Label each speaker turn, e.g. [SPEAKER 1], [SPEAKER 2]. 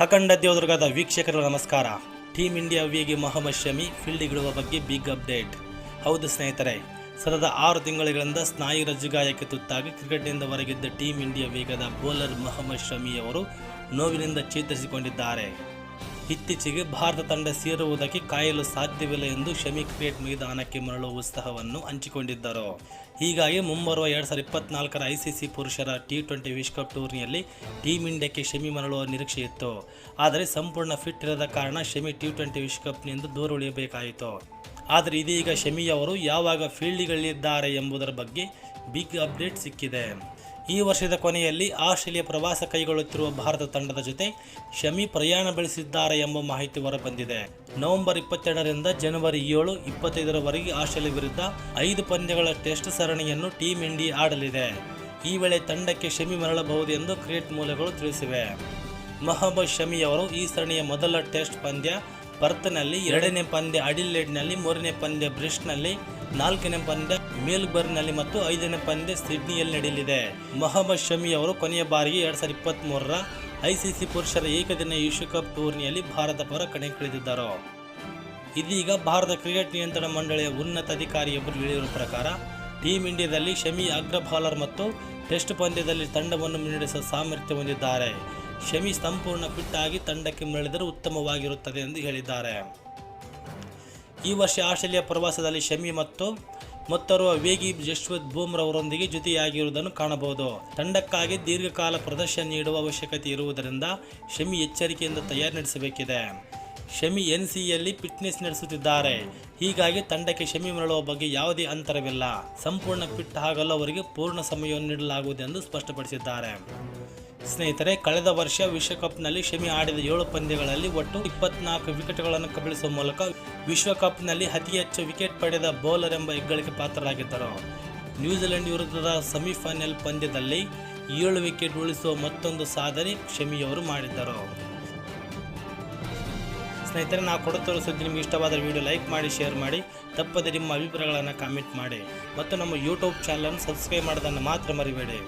[SPEAKER 1] ಅಖಂಡ ದೇವದುರ್ಗದ ವೀಕ್ಷಕರ ನಮಸ್ಕಾರ. ಟೀಮ್ ಇಂಡಿಯಾ ವೇಗಿ ಮೊಹಮ್ಮದ್ ಶಮಿ ಫೀಲ್ಡಿಗಿಡುವ ಬಗ್ಗೆ ಬಿಗ್ ಅಪ್ಡೇಟ್ ಹೌದು ಸ್ನೇಹಿತರೆ, ಸತತ ಆರು ತಿಂಗಳಿಂದ ಸ್ನಾಯು ರಜ್ಜುಗಾಯಕ್ಕೆ ತುತ್ತಾಗಿ ಕ್ರಿಕೆಟ್ನಿಂದ ಹೊರಗಿದ್ದ ಟೀಮ್ ಇಂಡಿಯಾ ವೇಗದ ಬೌಲರ್ ಮೊಹಮ್ಮದ್ ಶಮಿ ಅವರು ನೋವಿನಿಂದ ಚೇತರಿಸಿಕೊಂಡಿದ್ದಾರೆ ಇತ್ತೀಚೆಗೆ ಭಾರತ ತಂಡ ಸೇರುವುದಕ್ಕೆ ಕಾಯಲು ಸಾಧ್ಯವಿಲ್ಲ ಎಂದು ಶಮಿ ಕ್ರಿಕೆಟ್ ಮೈದಾನಕ್ಕೆ ಮರಳುವ ಉತ್ಸಾಹವನ್ನು ಹಂಚಿಕೊಂಡಿದ್ದರು. ಹೀಗಾಗಿ ಮುಂಬರುವ ಎರಡು ಸಾವಿರದ ಇಪ್ಪತ್ನಾಲ್ಕರ ಐಸಿಸಿ ಪುರುಷರ ಟಿ ಟ್ವೆಂಟಿ ವಿಶ್ವಕಪ್ ಟೂರ್ನಿಯಲ್ಲಿ ಟೀಮ್ ಇಂಡಿಯಾಕ್ಕೆ ಶಮಿ ಮರಳುವ ನಿರೀಕ್ಷೆ ಇತ್ತು. ಆದರೆ ಸಂಪೂರ್ಣ ಫಿಟ್ ಇರದ ಕಾರಣ ಶಮಿ ಟಿ ಟ್ವೆಂಟಿ ವಿಶ್ವಕಪ್ನಿಂದ ದೂರ ಉಳಿಯಬೇಕಾಯಿತು. ಆದರೆ ಇದೀಗ ಶಮಿಯವರು ಯಾವಾಗ ಫೀಲ್ಡ್ಗಳಲ್ಲಿದ್ದಾರೆ ಎಂಬುದರ ಬಗ್ಗೆ ಬಿಗ್ ಅಪ್ಡೇಟ್ ಸಿಕ್ಕಿದೆ. ಈ ವರ್ಷದ ಕೊನೆಯಲ್ಲಿ ಆಸ್ಟ್ರೇಲಿಯಾ ಪ್ರವಾಸ ಕೈಗೊಳ್ಳುತ್ತಿರುವ ಭಾರತ ತಂಡದ ಜೊತೆ ಶಮಿ ಪ್ರಯಾಣ ಬೆಳೆಸಿದ್ದಾರೆ ಎಂಬ ಮಾಹಿತಿ ಹೊರಬಂದಿದೆ. ನವೆಂಬರ್ ಇಪ್ಪತ್ತೆರಡರಿಂದ ಜನವರಿ ಏಳು, ಇಪ್ಪತ್ತೈದರವರೆಗೆ ಆಸ್ಟ್ರೇಲಿಯಾ ವಿರುದ್ಧ ಐದು ಪಂದ್ಯಗಳ ಟೆಸ್ಟ್ ಸರಣಿಯನ್ನು ಟೀಂ ಇಂಡಿಯಾ ಆಡಲಿದೆ. ಈ ವೇಳೆ ತಂಡಕ್ಕೆ ಶಮಿ ಮರಳಬಹುದು ಎಂದು ಕ್ರಿಕೆಟ್ ಮೂಲಗಳು ತಿಳಿಸಿವೆ. ಮೊಹಮ್ಮದ್ ಶಮಿ ಅವರು ಈ ಸರಣಿಯ ಮೊದಲ ಟೆಸ್ಟ್ ಪಂದ್ಯ ಪರ್ತ್ನಲ್ಲಿ ಎರಡನೇ ಪಂದ್ಯ ಅಡಿಲೇಡ್ನಲ್ಲಿ, ಮೂರನೇ ಪಂದ್ಯ ಬ್ರಿಸ್ಟ್ನಲ್ಲಿ ನಾಲ್ಕನೇ ಪಂದ್ಯ ಮೇಲ್ಬರ್ನ್ನಲ್ಲಿ ಮತ್ತು ಐದನೇ ಪಂದ್ಯ ಸಿಡ್ನಿಯಲ್ಲಿ ನಡೆಯಲಿದೆ. ಮೊಹಮ್ಮದ್ ಶಮಿ ಅವರು ಕೊನೆಯ ಬಾರಿಗೆ ಎರಡ್ ಸಾವಿರದ ಇಪ್ಪತ್ತ್ ಮೂರರ ಐಸಿಸಿ ಪುರುಷರ ಏಕದಿನ ವಿಶ್ವಕಪ್ ಟೂರ್ನಿಯಲ್ಲಿ ಭಾರತ ಪರ ಕಣಕ್ಕಿಳಿದಿದ್ದರು ಇದೀಗ ಭಾರತ ಕ್ರಿಕೆಟ್ ನಿಯಂತ್ರಣ ಮಂಡಳಿಯ ಉನ್ನತ ಅಧಿಕಾರಿಯೊಬ್ಬರು ಹೇಳಿರುವ ಪ್ರಕಾರ, ಟೀಂ ಇಂಡಿಯಾದಲ್ಲಿ ಶಮಿ ಅಗ್ರ ಬಾಲರ್ ಮತ್ತು ಟೆಸ್ಟ್ ಪಂದ್ಯದಲ್ಲಿ ತಂಡವನ್ನು ಮುನ್ನಡೆಸುವ ಸಾಮರ್ಥ್ಯ ಹೊಂದಿದ್ದಾರೆ. ಶಮಿ ಸಂಪೂರ್ಣ ಫಿಟ್ ಆಗಿ ತಂಡಕ್ಕೆ ಮರಳಿದರೆ ಉತ್ತಮವಾಗಿರುತ್ತದೆ ಎಂದು ಹೇಳಿದ್ದಾರೆ. ಈ ವರ್ಷ ಆಸ್ಟ್ರೇಲಿಯಾ ಪ್ರವಾಸದಲ್ಲಿ ಶಮಿ ಮತ್ತು ಮೊತ್ತರುವ ವೇಗಿ ಜಶ್ವತ್ ಬೂಮ್ರವರೊಂದಿಗೆ ಜೊತೆಯಾಗಿರುವುದನ್ನು ಕಾಣಬಹುದು. ತಂಡಕ್ಕಾಗಿ ದೀರ್ಘಕಾಲ ಪ್ರದರ್ಶನ ನೀಡುವ ಅವಶ್ಯಕತೆ ಇರುವುದರಿಂದ ಶಮಿ ಎಚ್ಚರಿಕೆಯಿಂದ ತಯಾರಿ ನಡೆಸಬೇಕಿದೆ. ಶಮಿ ಎನ್ ಸಿಯಲ್ಲಿ ಫಿಟ್ನೆಸ್ ನಡೆಸುತ್ತಿದ್ದಾರೆ. ಹೀಗಾಗಿ ತಂಡಕ್ಕೆ ಶಮಿ ಮರಳುವ ಬಗ್ಗೆ ಯಾವುದೇ ಅಂತರವಿಲ್ಲ. ಸಂಪೂರ್ಣ ಫಿಟ್ ಆಗಲು ಅವರಿಗೆ ಪೂರ್ಣ ಸಮಯವನ್ನು ನೀಡಲಾಗುವುದೆಂದು ಸ್ಪಷ್ಟಪಡಿಸಿದ್ದಾರೆ. ಸ್ನೇಹಿತರೆ, ಕಳೆದ ವರ್ಷ ವಿಶ್ವಕಪ್ನಲ್ಲಿ ಶಮಿ ಆಡಿದ ಏಳು ಪಂದ್ಯಗಳಲ್ಲಿ ಒಟ್ಟು ಇಪ್ಪತ್ನಾಲ್ಕು ವಿಕೆಟ್ಗಳನ್ನು ಕಬಳಿಸುವ ಮೂಲಕ ವಿಶ್ವಕಪ್ನಲ್ಲಿ ಅತಿ ಹೆಚ್ಚು ವಿಕೆಟ್ ಪಡೆದ ಬೌಲರ್ ಎಂಬ ಹೆಗ್ಗಳಿಕೆ ಪಾತ್ರರಾಗಿದ್ದರು. ನ್ಯೂಜಿಲೆಂಡ್ ವಿರುದ್ಧದ ಸೆಮಿಫೈನಲ್ ಪಂದ್ಯದಲ್ಲಿ ಏಳು ವಿಕೆಟ್ ಉಳಿಸುವ ಮತ್ತೊಂದು ಸಾಧನೆ ಶಮಿಯವರು ಮಾಡಿದ್ದರು. ಸ್ನೇಹಿತರೆ, ನಾವು ಕೊಡುತ್ತಿರುವ ಸುದ್ದಿ ನಿಮಗೆ ಇಷ್ಟವಾದ ವಿಡಿಯೋ ಲೈಕ್ ಮಾಡಿ, ಶೇರ್ ಮಾಡಿ. ತಪ್ಪದೆ ನಿಮ್ಮ ಅಭಿಪ್ರಾಯಗಳನ್ನು ಕಾಮೆಂಟ್ ಮಾಡಿ. ಮತ್ತು ನಮ್ಮ ಯೂಟ್ಯೂಬ್ ಚಾನಲನ್ನು ಸಬ್ಸ್ಕ್ರೈಬ್ ಮಾಡೋದನ್ನು ಮಾತ್ರ ಮರಿಬೇಡಿ.